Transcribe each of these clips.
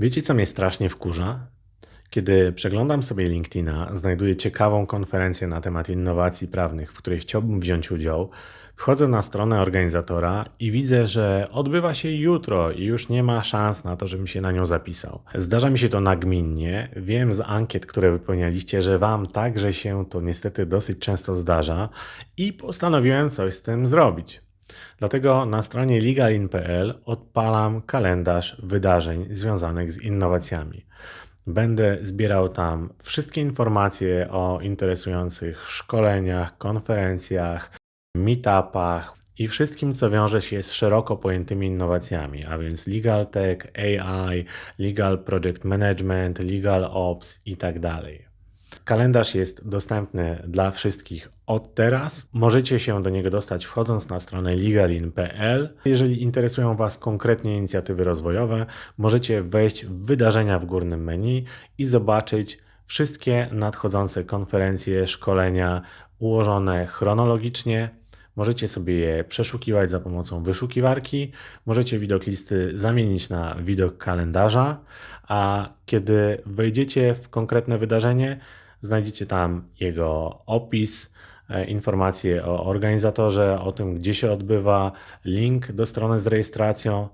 Wiecie, co mnie strasznie wkurza? Kiedy przeglądam sobie LinkedIna, znajduję ciekawą konferencję na temat innowacji prawnych, w której chciałbym wziąć udział. Wchodzę na stronę organizatora i widzę, że odbywa się jutro i już nie ma szans na to, żebym się na nią zapisał. Zdarza mi się to nagminnie. Wiem z ankiet, które wypełnialiście, że Wam także się to niestety dosyć często zdarza i postanowiłem coś z tym zrobić. Dlatego na stronie legalin.pl odpalam kalendarz wydarzeń związanych z innowacjami. Będę zbierał tam wszystkie informacje o interesujących szkoleniach, konferencjach, meetupach i wszystkim, co wiąże się z szeroko pojętymi innowacjami, a więc legal tech, AI, legal project management, legal ops i tak. Kalendarz jest dostępny dla wszystkich od teraz. Możecie się do niego dostać wchodząc na stronę legalin.pl. Jeżeli interesują Was konkretnie inicjatywy rozwojowe, możecie wejść w wydarzenia w górnym menu i zobaczyć wszystkie nadchodzące konferencje, szkolenia ułożone chronologicznie. Możecie sobie je przeszukiwać za pomocą wyszukiwarki. Możecie widok listy zamienić na widok kalendarza, a kiedy wejdziecie w konkretne wydarzenie, znajdziecie tam jego opis, e, informacje o organizatorze, o tym, gdzie się odbywa, link do strony z rejestracją,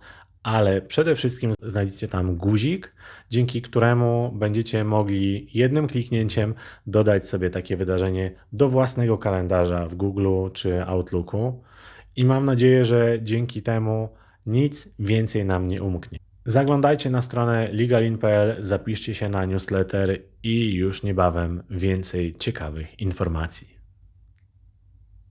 ale przede wszystkim znajdziecie tam guzik, dzięki któremu będziecie mogli jednym kliknięciem dodać sobie takie wydarzenie do własnego kalendarza w Google czy Outlooku. I mam nadzieję, że dzięki temu nic więcej nam nie umknie. Zaglądajcie na stronę legalin.pl, zapiszcie się na newsletter i już niebawem więcej ciekawych informacji.